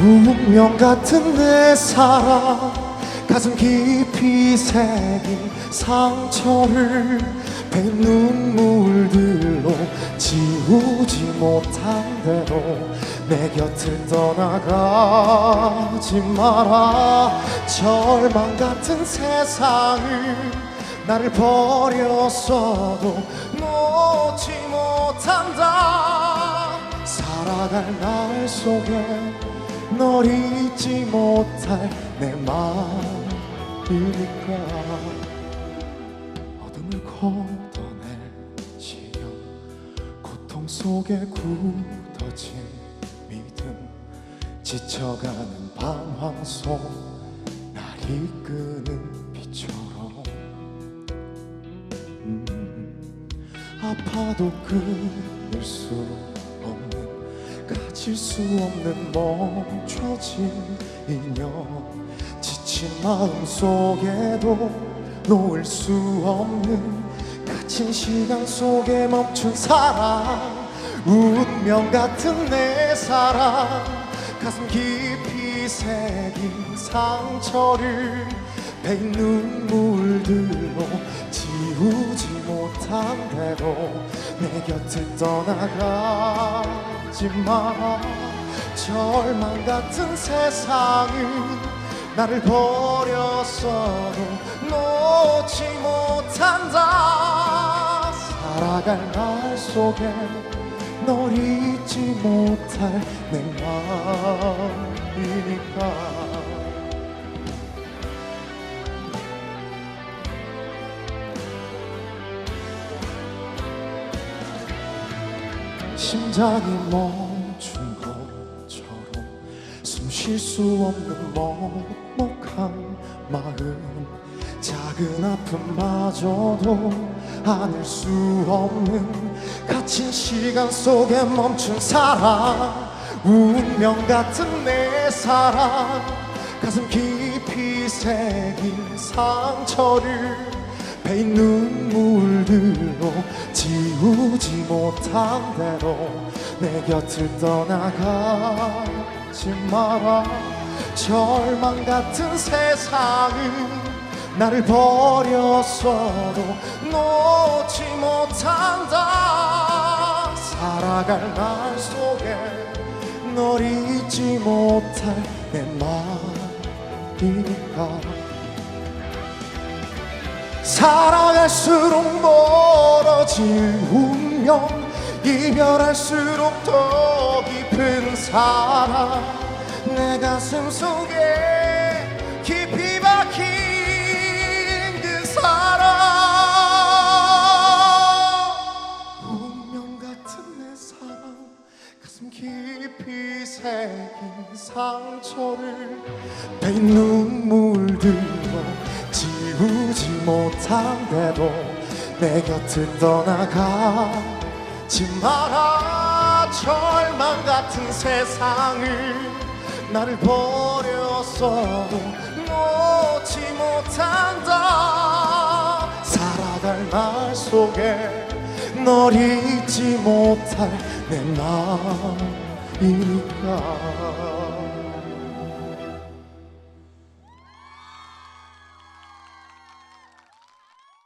운명 같은 내 사랑. 가슴 깊이 새긴 상처를 베인 눈물들로 지우지 못한 대로 내 곁을 떠나가지 마라. 절망 같은 세상을 나를 버렸어도 놓지 못한다. 살아갈 날 속에 널 잊지 못할 내 마음이니까. 어둠을 걷어내시려 고통 속에 굳어진 믿음 지쳐가는 방황 속 날 이끄는 빛처럼. 음, 아파도 끊을 수 가질 수 없는 멈춰진 인연. 지친 마음 속에도 놓을 수 없는 갇힌 시간 속에 멈춘 사랑. 운명 같은 내 사랑. 가슴 깊이 새긴 상처를 베인 눈물들로 지우지 못한 대로 내 곁을 떠나가 지 마. 절망 같은 세상은 나를 버렸어도 놓지 못한다 살아갈 날 속에 널 잊지 못할 내 마음이니까 심장이 멈춘 것처럼 숨 쉴 수 없는 먹먹한 마음. 작은 아픔마저도 안을 수 없는 갇힌 시간 속에 멈춘 사랑. 운명 같은 내 사랑. 가슴 깊이 새긴 상처를 베인 눈물들로 지우지 못한 대로 내 곁을 떠나가지 마라. 절망 같은 세상은 나를 버렸어도 놓지 못한다. 살아갈 날 속에 널 잊지 못할 내 마음이니까 살아갈수록 멀어질 운명 이별할수록 더 깊은 사랑. 내 가슴 속에 깊이 박힌 그 사랑. 운명 같은 내 사랑 가슴 깊이 새긴 상처를 눈물들로 지우지 못한대도 내 곁을 떠나가지 마라 절망 같은 세상을 나를 버렸어도 놓지 못한다. 살아갈 날 속에 널 잊지 못할 내 마음이니까